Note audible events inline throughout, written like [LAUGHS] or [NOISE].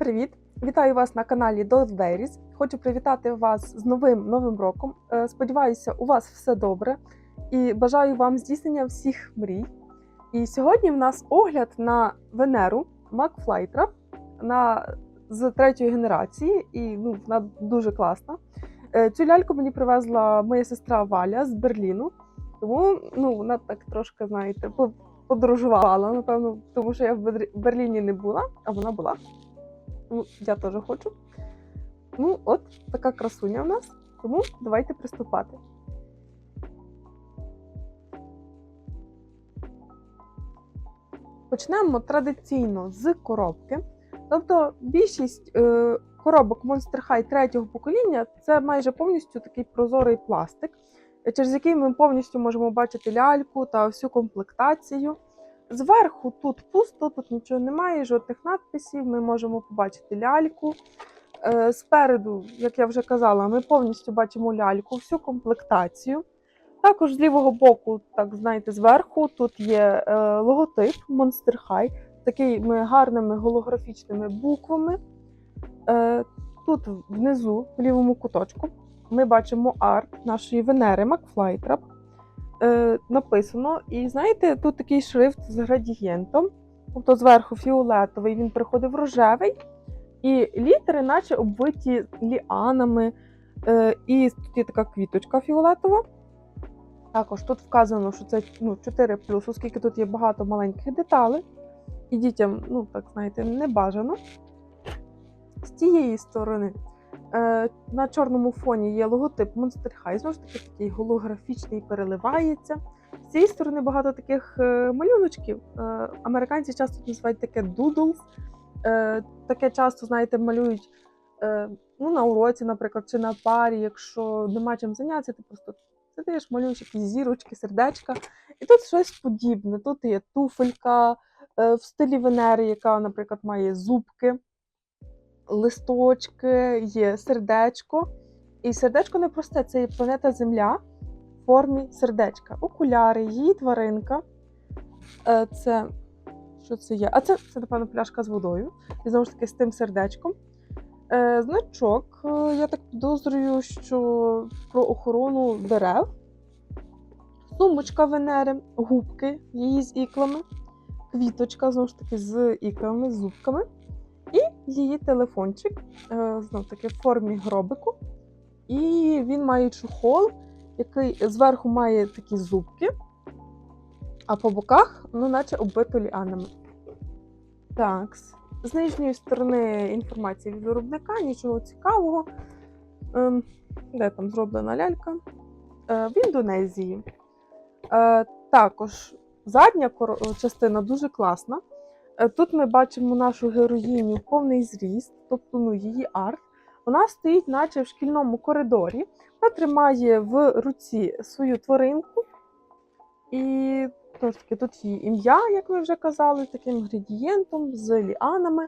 привіт! Вітаю вас на каналі Dot Berries. Хочу привітати вас з новим новим роком. Е, Сподіваюся, у вас все добре і бажаю вам здійснення всіх мрій. І сьогодні в нас огляд на Венеру Макфлайтра на з третьої генерації, і ну, вона дуже класна. Е, Цю ляльку мені привезла моя сестра Валя з Берліну, тому ну, вона так трошки, знаєте, по- подорожувала, напевно, тому що я в Берліні не була, а вона була. Ну, я теж хочу. Ну, от така красуня в нас. Тому давайте приступати. Почнемо традиційно з коробки. Тобто більшість е, коробок Monster High третього покоління це майже повністю такий прозорий пластик, через який ми повністю можемо бачити ляльку та всю комплектацію. Зверху тут пусто, тут нічого немає, жодних надписів. Ми можемо побачити ляльку. Е, Спереду, як я вже казала, ми повністю бачимо ляльку, всю комплектацію. Також з лівого боку, так знаєте, зверху тут є е, логотип Monster High такими гарними голографічними буквами. Е, Тут внизу, в лівому куточку, ми бачимо арт нашої Венери Макфлайтрап е, написано. І знаєте, тут такий шрифт з градієнтом. Тобто зверху фіолетовий, він приходив рожевий, і літери, наче оббиті ліанами. Е, і тут є така квіточка фіолетова. Також тут вказано, що це ну, 4 оскільки тут є багато маленьких деталей. І дітям, ну так знаєте, не бажано. З цієї сторони на чорному фоні є логотип Monster High, знову ж таки такий голографічний, переливається. З цієї сторони багато таких е, малюночків. Е, Американці часто називають таке doodles. Е, Таке часто, знаєте, малюють е, ну, на уроці, наприклад, чи на парі, якщо нема чим зайнятися, ти просто сидиш, малюєш якісь зірочки, сердечка. І тут щось подібне. Тут є туфелька е, в стилі Венери, яка, наприклад, має зубки листочки, є сердечко. І сердечко не просте, це є планета Земля в формі сердечка. Окуляри, її тваринка. Е, Це що це є? А це, це напевно, пляшка з водою. І знову ж таки з тим сердечком. Е, Значок. Е, Я так підозрюю, що про охорону дерев. Сумочка Венери, губки її з іклами, квіточка, знову ж таки, з іклами, з зубками. Її телефончик, е, знов таки в формі гробику. І він має чохол, який зверху має такі зубки, а по боках, ну, наче оббито ліанами. Так, з нижньої сторони інформація від виробника, нічого цікавого. Ем, Де там зроблена лялька? Е, В Індонезії. Е, Також задня частина дуже класна. Е, Тут ми бачимо нашу героїню повний зріст, тобто ну, її арт. Вона стоїть, наче в шкільному коридорі, вона тримає в руці свою тваринку. І знову ж таки, тут її ім'я, як ми вже казали, таким градієнтом, з ліанами.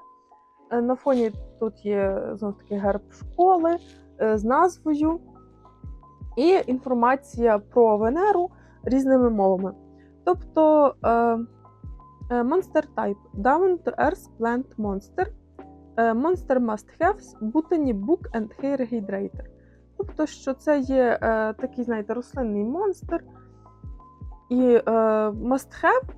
Е, На фоні тут є знову ж таки герб школи е, з назвою і інформація про Венеру різними мовами. Тобто. Е, Monster Type Down to Earth Plant Monster. Е, Monster Must Have Botany Book and Hair Hydrator. Тобто, що це є е, такий, знаєте, рослинний монстр. І е, Must Have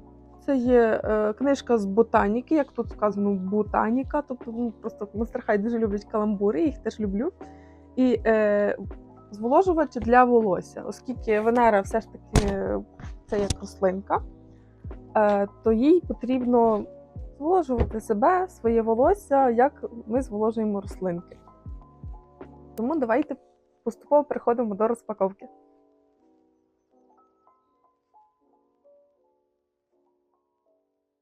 це є е, книжка з ботаніки, як тут сказано, ботаніка. Тобто, ну, просто High дуже люблять каламбури, їх теж люблю. І е, зволожувачі для волосся, оскільки Венера все ж таки е, це як рослинка то їй потрібно зволожувати себе, своє волосся, як ми зволожуємо рослинки. Тому давайте поступово переходимо до розпаковки.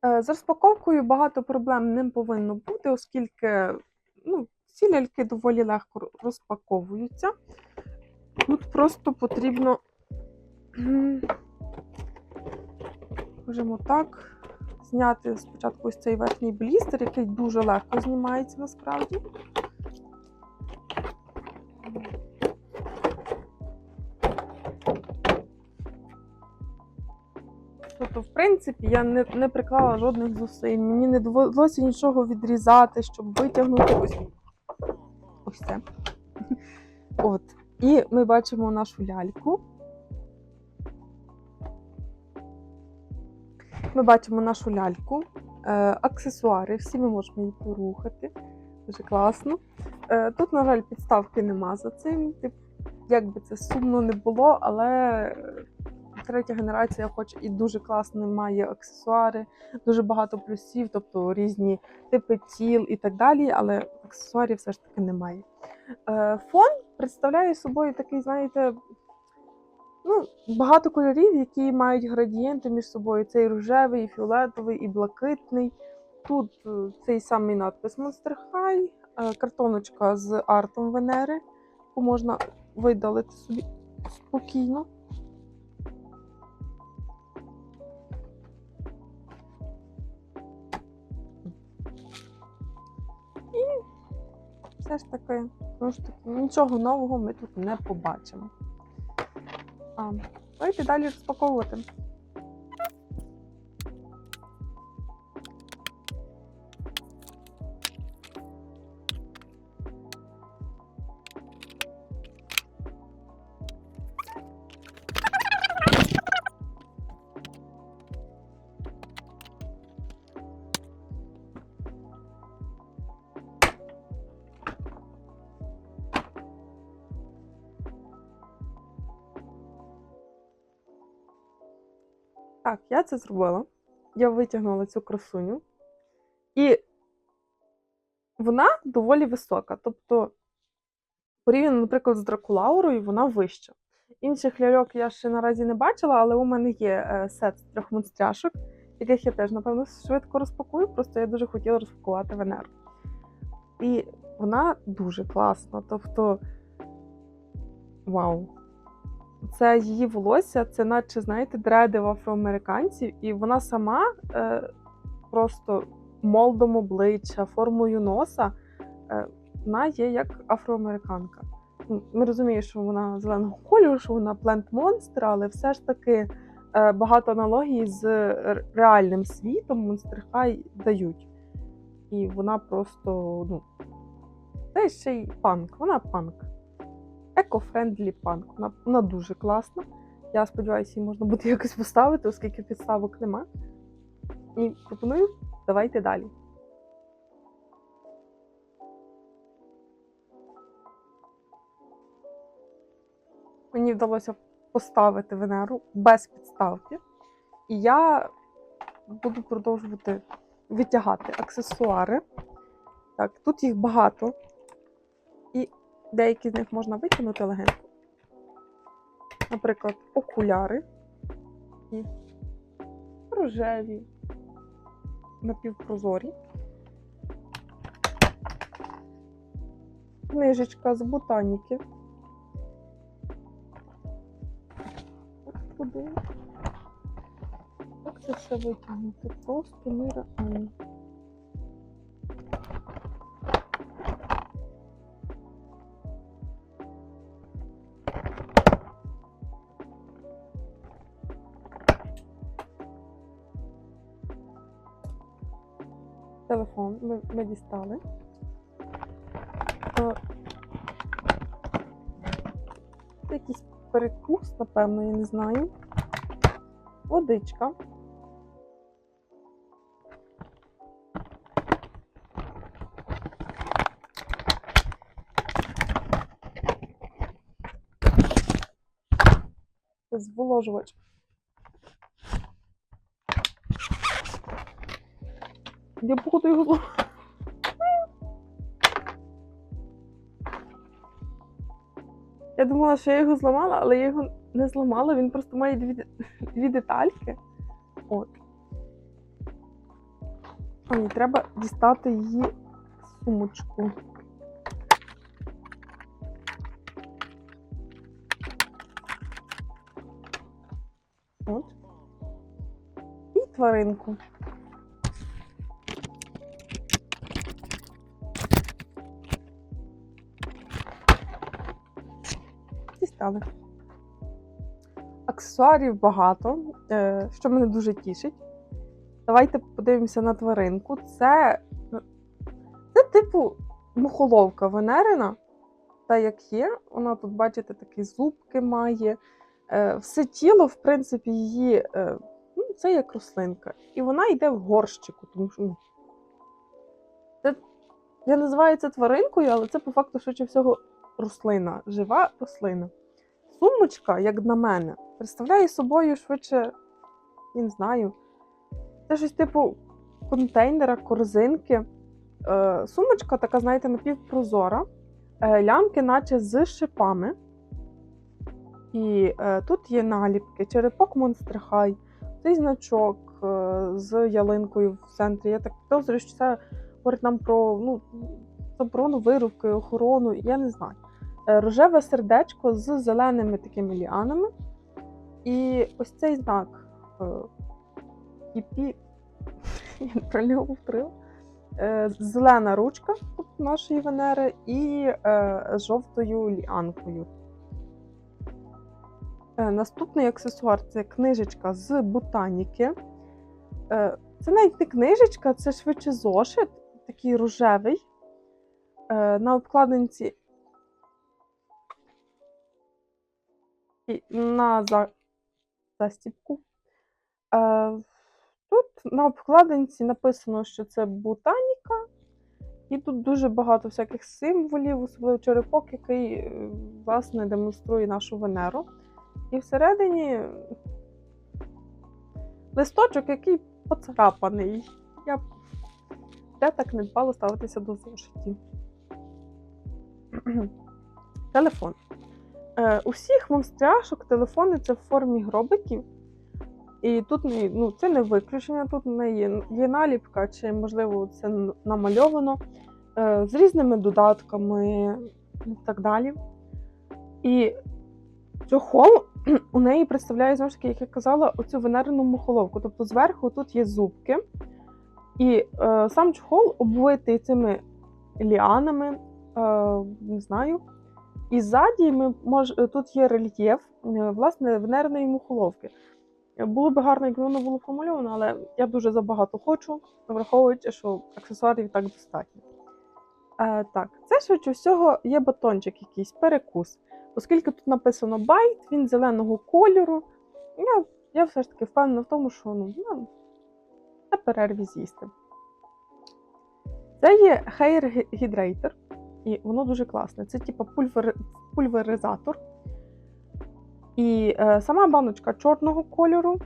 Е, З розпаковкою багато проблем не повинно бути, оскільки ну, ці ляльки доволі легко розпаковуються. Тут просто потрібно Можемо так зняти спочатку ось цей верхній блістер, який дуже легко знімається насправді. Тобто, в принципі, я не, не приклала жодних зусиль. Мені не довелося нічого відрізати, щоб витягнути ось, ось це. От. І ми бачимо нашу ляльку. Ми бачимо нашу ляльку, е, аксесуари, всі ми можемо її порухати. Дуже класно. Е, тут, на жаль, підставки нема за цим. Як би це сумно не було, але е, третя генерація, хоч і дуже класно має аксесуари, дуже багато плюсів, тобто різні типи тіл і так далі, але аксесуарів все ж таки немає. Фон представляє собою такий, знаєте, ну, багато кольорів, які мають градієнти між собою. Цей рожевий, і фіолетовий, і блакитний. Тут е, цей самий надпис Monster High, е, картоночка з артом Венери, яку можна видалити собі спокійно. І все ж таки, ну ж таки, нічого нового ми тут не побачимо. А, давайте далі розпаковувати. Я це зробила. Я витягнула цю красуню. І вона доволі висока. Тобто, порівняно, наприклад, з Дракулаурою, вона вища. Інших ляльок я ще наразі не бачила, але у мене є е, сет трьох монстряшок, яких я теж, напевно, швидко розпакую. Просто я дуже хотіла розпакувати Венеру. І вона дуже класна. Тобто, вау! Це її волосся, це наче, знаєте, дреди в афроамериканців, і вона сама е, просто молдом обличчя, формою носа, е, вона є як афроамериканка. Ми розуміємо, що вона зеленого кольору, що вона плент монстр, але все ж таки е, багато аналогій з реальним світом Monster High дають. І вона просто, ну, це ще й панк, вона панк еко-френдлі панк. Вона, вона дуже класна. Я сподіваюся, її можна буде [LAUGHS] якось поставити, оскільки підставок нема. І пропоную, давайте далі. Мені вдалося поставити Венеру без підставки. І я буду продовжувати витягати аксесуари. Так, тут їх багато. Деякі з них можна витягнути легенько. Наприклад, окуляри і рожеві, напівпрозорі. Книжечка з ботаніки. От Куди? Як це все витягнути? Просто нереально. Телефон ми, ми дістали. Це якийсь перекус, напевно, я не знаю. Водичка. Зволожувач. Я походу його зламала. Я думала, що я його зламала, але я його не зламала. Він просто має дві, дві детальки. От. А мені треба дістати її сумочку. От. І тваринку. Дістали. Аксесуарів багато, е, що мене дуже тішить. Давайте подивимося на тваринку. Це, це типу мухоловка Венерина. Та як є, вона тут, бачите, такі зубки має. Е, Все тіло, в принципі, її е, ну, це як рослинка. І вона йде в горщику, тому що ну, це, я називаю це тваринкою, але це по факту швидше всього рослина, жива рослина. Сумочка, як на мене, представляє собою швидше, я не знаю, це щось типу контейнера, корзинки. Е, сумочка така, знаєте, напівпрозора, е, лямки, наче з шипами. І е, тут є наліпки, черепок High, цей значок е, з ялинкою в центрі. Я так підозрюю, що це говорить нам про ну, заборону вирубки, охорону, я не знаю. Е, рожеве сердечко з зеленими такими ліанами. І ось цей знак е, [LAUGHS] повторила. Е, Зелена ручка нашої Венери і жовтою ліанкою. Наступний аксесуар це книжечка з ботаніки. Це навіть не книжечка, це швидше зошит, такий рожевий. На обкладинці на за... застібку. Е, Тут на обкладинці написано, що це ботаніка, і тут дуже багато всяких символів, особливо черепок, який е, власне демонструє нашу Венеру. І всередині листочок, який поцарапаний. Я я так не дбала ставитися до зошитів. [CLEARS THROAT] Телефон. Е, у всіх монстряшок телефони це в формі гробиків. І тут ну, це не виключення, тут не є, є наліпка, чи, можливо, це намальовано е, з різними додатками і так далі. І чохол у неї представляє, знову ж таки, як я казала, оцю венерину мухоловку. Тобто зверху тут є зубки, і е, сам чохол обвитий цими ліанами, е, не знаю. І ззаді ми мож, тут є рельєф е, власне венерної мухоловки. Було б гарно, якби воно було помальовано, але я дуже забагато хочу, враховуючи, що аксесуарів так достатньо. Е, так, це швидше всього є батончик якийсь, перекус. Оскільки тут написано байт, він зеленого кольору. Я я все ж таки впевнена в тому, що ну, ну, на перерві з'їсти. Це є Hair Hydrator, і воно дуже класне. Це типу пульвер, пульверизатор. І е, сама баночка чорного кольору.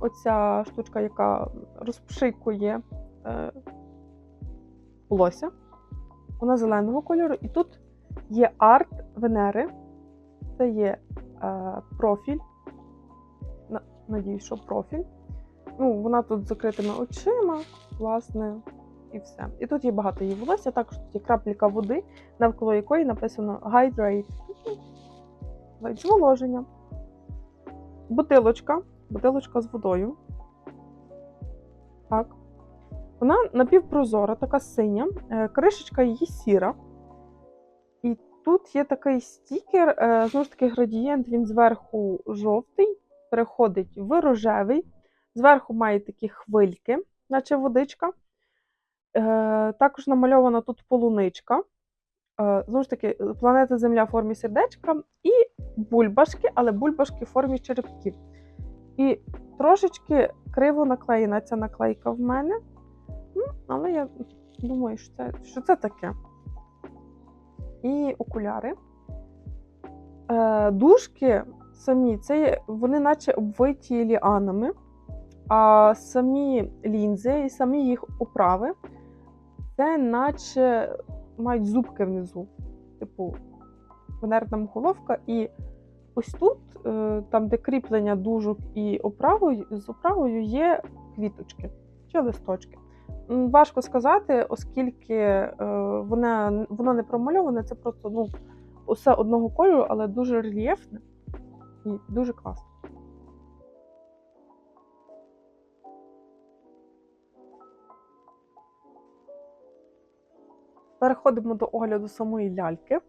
Оця штучка, яка розпшикує е, волосся. Вона зеленого кольору. І тут є арт Венери. Це є е, профіль. Надіюсь, що профіль. Ну, Вона тут з закритими очима, власне, і все. І тут є багато її волосся, також тут є крапліка води, навколо якої написано Hydrate. Зволоження. Бутилочка. Бутилочка з водою. Так. Вона напівпрозора, така синя, е, кришечка її сіра. І тут є такий стікер, е, знову ж таки, градієнт, він зверху жовтий, переходить в рожевий. Зверху має такі хвильки, наче водичка. Е, також намальована тут полуничка. Знову ж таки, планета Земля в формі сердечка і бульбашки, але бульбашки в формі черепків. І трошечки криво наклеєна ця наклейка в мене. Ну, Але я думаю, що це що це таке. І окуляри. Е, Дужки самі, це вони наче обвиті ліанами, а самі лінзи і самі їх оправи, це наче мають зубки внизу. Типу, венерна мухоловка. І ось тут, е, там, де кріплення дужок і оправою, з оправою є квіточки чи листочки. Важко сказати, оскільки е, воно, воно не промальоване, це просто ну, усе одного кольору, але дуже рельєфне і дуже класно. Переходимо до огляду самої ляльки.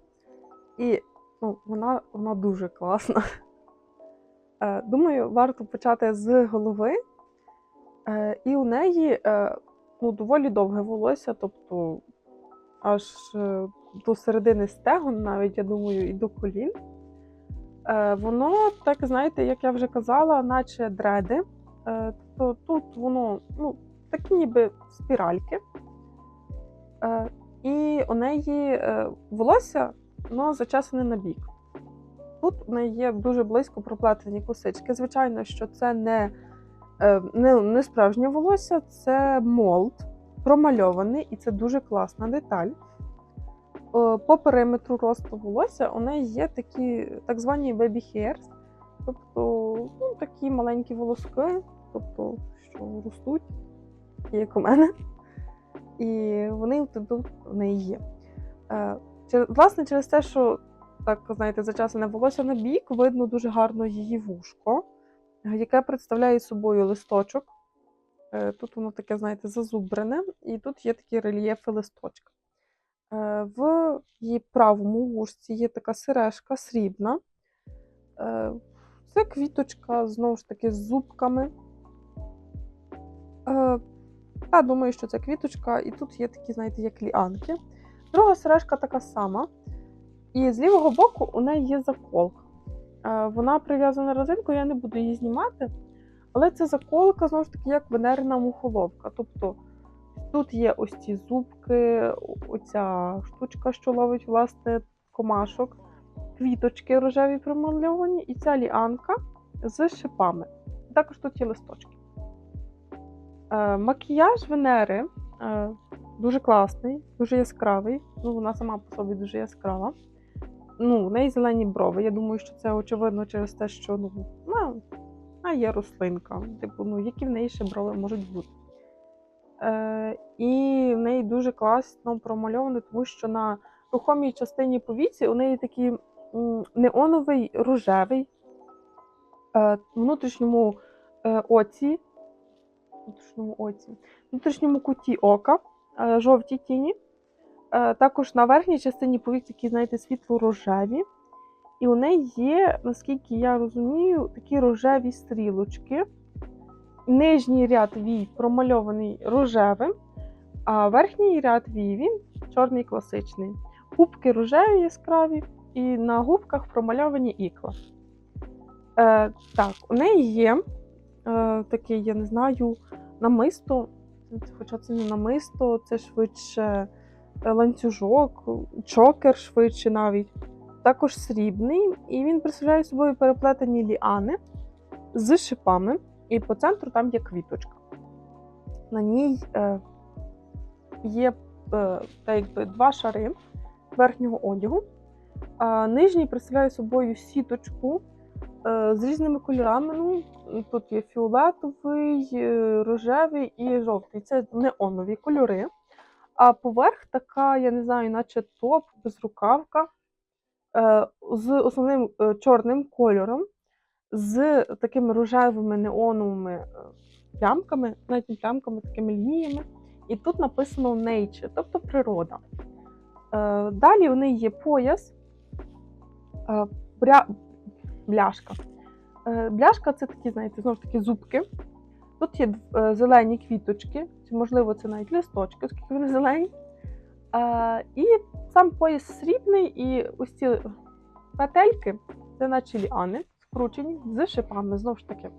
І ну, вона вона дуже класна. Е, Думаю, варто почати з голови. Е, І у неї е, ну, доволі довге волосся, тобто аж до середини стегон, навіть я думаю, і до колін. Воно, так знаєте, як я вже казала, наче дреди. Тобто тут воно ну, такі ніби спіральки. І у неї е, волосся воно зачесане на бік. Тут у неї є дуже близько проплетені косички. Звичайно, що це не, е, не, не справжнє волосся, це молд промальований, і це дуже класна деталь. По периметру росту волосся у неї є такі так звані baby hairs, тобто ну, такі маленькі волоски, тобто, що ростуть, як у мене. І вони тут в неї є. Е, Власне, через те, що так, знаєте, зачесане волосся на бік, видно дуже гарно її вушко, яке представляє собою листочок. Е, Тут воно таке, знаєте, зазубрене, і тут є такі рельєфи листочка. Е, В її правому вушці є така сережка срібна. Це квіточка, знову ж таки, з зубками. Я думаю, що це квіточка, і тут є такі, знаєте, як ліанки. Друга сережка така сама. І з лівого боку у неї є заколка. Е, Вона прив'язана резинкою, я не буду її знімати. Але це заколка, знову ж таки, як венерна мухоловка. Тобто тут є ось ці зубки, оця штучка, що ловить, власне, комашок, квіточки рожеві промальовані, і ця ліанка з шипами. Також тут є листочки. Е, Макіяж Венери е, дуже класний, дуже яскравий. Ну, вона сама по собі дуже яскрава. Ну, в неї зелені брови. Я думаю, що це очевидно через те, що ну, вона, є рослинка. Типу, ну, які в неї ще брови можуть бути. Е, і в неї дуже класно промальовано, тому що на рухомій частині повіці у неї такий неоновий рожевий е, внутрішньому е, оці, внутрішньому оці, внутрішньому куті ока, е, жовті тіні. Е, Також на верхній частині повік такі, знаєте, світло-рожеві. І у неї є, наскільки я розумію, такі рожеві стрілочки. Нижній ряд вій промальований рожевим, а верхній ряд вій він чорний класичний. Губки рожеві яскраві, і на губках промальовані ікла. Е, так, у неї є е, такий, я не знаю, намисто, хоча це не намисто, це швидше е, ланцюжок, чокер швидше навіть. Також срібний, і він представляє собою переплетені ліани з шипами, і по центру там є квіточка. На ній е, є е, так якби, два шари верхнього одягу. А нижній представляє собою сіточку з різними кольорами. Ну, тут є фіолетовий, е, рожевий і жовтий. Це неонові кольори. А поверх така, я не знаю, наче топ, безрукавка е, з основним е, чорним кольором, з такими рожевими неоновими е, плямками, навіть не плямками, такими лініями. І тут написано nature, тобто природа. Е, Далі у неї є пояс, е. Бляшка. Е, Бляшка це такі, знаєте, знову ж таки зубки. Тут є е, зелені квіточки, можливо, це навіть листочки, оскільки вони зелені. Е, І сам пояс срібний, і ось ці петельки це наче ліани, скручені з шипами, знову ж таки.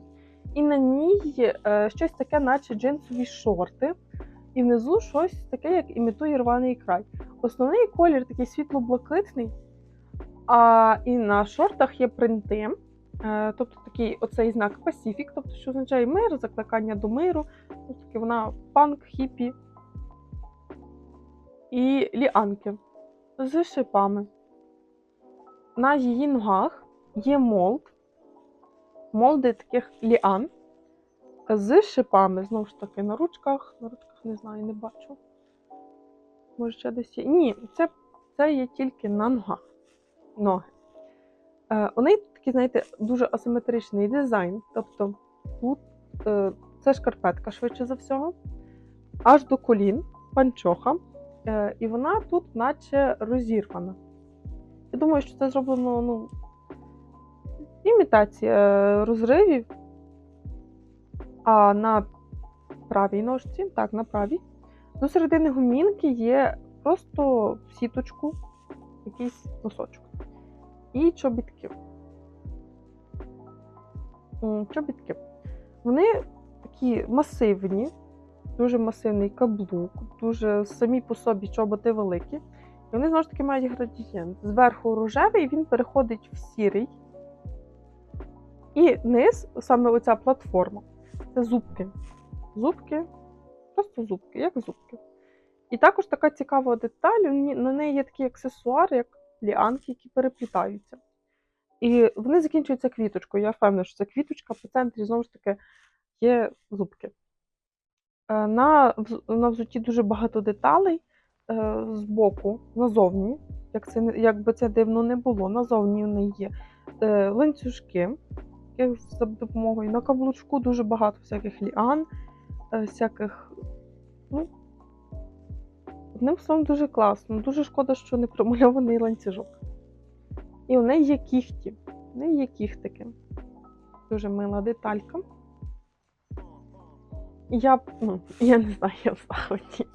І на ній щось таке, наче джинсові шорти, і внизу щось таке, як імітує рваний край. Основний колір такий світло-блакитний, а і на шортах є принти. Е, Тобто такий оцей знак Pacific, тобто що означає мир, закликання до миру. Тобто вона панк, хіпі і ліанки з шипами. На її ногах є молд, молди таких ліан з шипами. Знову ж таки, на ручках. На ручках не знаю, не бачу. Може, ще десь є. Ні, це, це є тільки на ногах. Ноги. Е, у неї такий, знаєте, дуже асиметричний дизайн. Тобто тут е, це шкарпетка швидше за всього, аж до колін, панчоха. Е, і вона тут, наче розірвана. Я думаю, що це зроблено ну, імітація розривів. А на правій ножці, так, на правій, до середини гумінки є просто сіточку якийсь носочок. І чобітки. Чобітки. Вони такі масивні, дуже масивний каблук, дуже самі по собі чоботи великі. І вони знову ж таки мають градієнт. Зверху рожевий, він переходить в сірий. І низ, саме оця платформа, це зубки. Зубки, просто зубки, як зубки. І також така цікава деталь, на неї є такий аксесуар, як ліанки, які переплітаються. І вони закінчуються квіточкою. Я впевнена, що це квіточка, по центрі знову ж таки є зубки. Е, На, на взуті дуже багато деталей е, з боку, назовні, як, це, як би це дивно не було, назовні в неї є е, ланцюжки, за допомогою на каблучку дуже багато всяких ліан, всяких. Ну, одним словом, дуже класно. Дуже шкода, що не промальований ланцюжок. І у неї є кіхті. У неї є кіхтики. Дуже мила деталька. Я ну, я не знаю, я в захваті.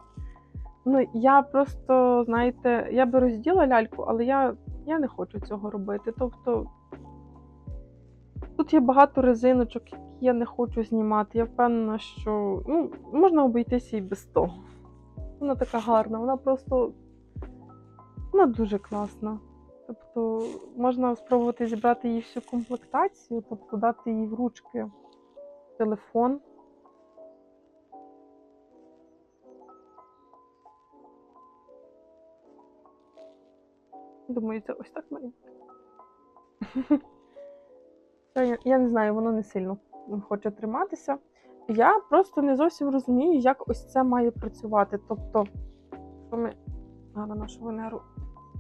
Ну, я просто, знаєте, я би розділа ляльку, але я, я не хочу цього робити. Тобто тут є багато резиночок, які я не хочу знімати. Я впевнена, що ну, можна обійтися і без того. Вона така гарна, вона просто вона дуже класна. Тобто можна спробувати зібрати її всю комплектацію, тобто дати їй в ручки телефон. Думаю, це ось так має [LAUGHS] я не знаю, воно не сильно хоче триматися. Я просто не зовсім розумію, як ось це має працювати. Тобто, що ми зараз нашу Венеру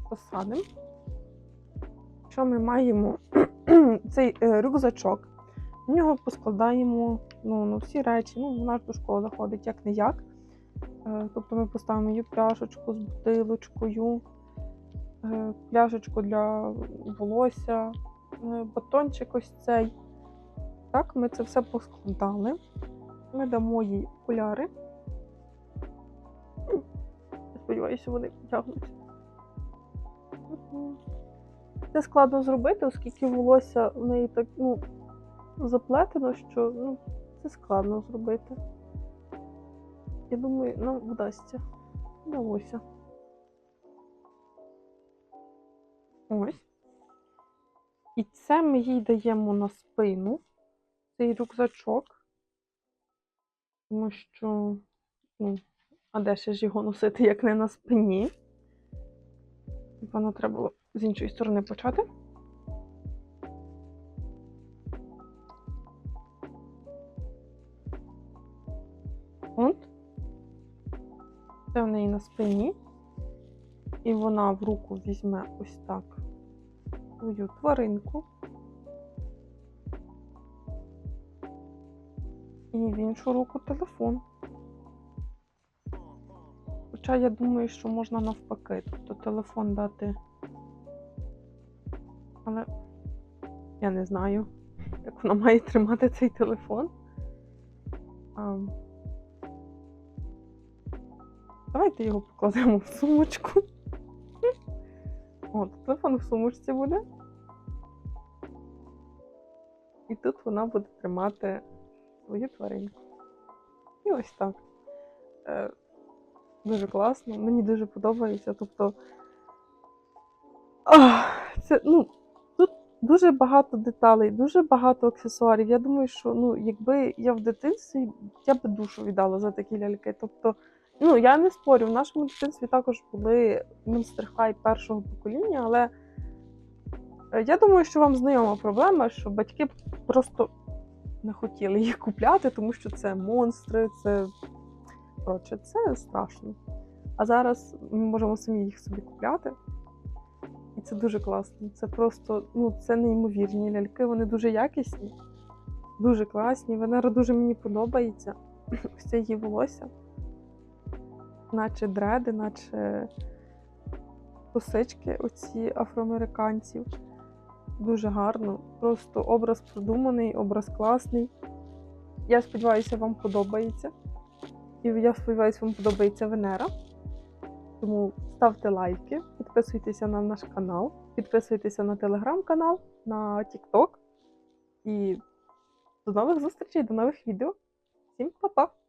посадимо. Що ми маємо [CLEARS THROAT] цей е, рюкзачок, в нього поскладаємо ну, ну, всі речі. Ну, вона ж до школи заходить як не як. Е, тобто ми поставимо її пляшечку з бутилочкою, е, пляшечку для волосся, батончик ось цей. Так, ми це все поскладали. Ми дамо їй окуляри. Сподіваюся, вони тягнуться. Це складно зробити, оскільки волосся в неї так ну, заплетено, що ну, це складно зробити. Я думаю, нам вдасться. Вдалося. Ось. І це ми їй даємо на спину, цей рюкзачок. Тому що, ну, а де ще ж його носити, як не на спині? Напевно, треба було з іншої сторони почати. От. Це в неї на спині. І вона в руку візьме ось так свою тваринку. І в іншу руку телефон. Хоча я думаю, що можна навпаки, тобто телефон дати. Але я не знаю, як вона має тримати цей телефон. А... Давайте його покладемо в сумочку. От, телефон в сумочці буде. І тут вона буде тримати свою тваринку. І ось так. Е, дуже класно, мені дуже подобається. Тобто. Це, ну, тут дуже багато деталей, дуже багато аксесуарів. Я думаю, що ну, якби я в дитинстві, я би душу віддала за такі ляльки. Тобто, ну, я не спорю, в нашому дитинстві також були Monster High першого покоління, але е, я думаю, що вам знайома проблема, що батьки просто не хотіли їх купляти, тому що це монстри, це коротше, це страшно. А зараз ми можемо самі їх собі купляти. І це дуже класно. Це просто, ну, це неймовірні ляльки, вони дуже якісні, дуже класні. Венера дуже мені подобається. [CLEARS THROAT] Ось це її волосся. Наче дреди, наче косички оці афроамериканців. Дуже гарно. Просто образ продуманий, образ класний. Я сподіваюся, вам подобається. І я сподіваюся, вам подобається Венера. Тому ставте лайки, підписуйтеся на наш канал, підписуйтеся на телеграм-канал, на TikTok. І до нових зустрічей, до нових відео. Всім па-па!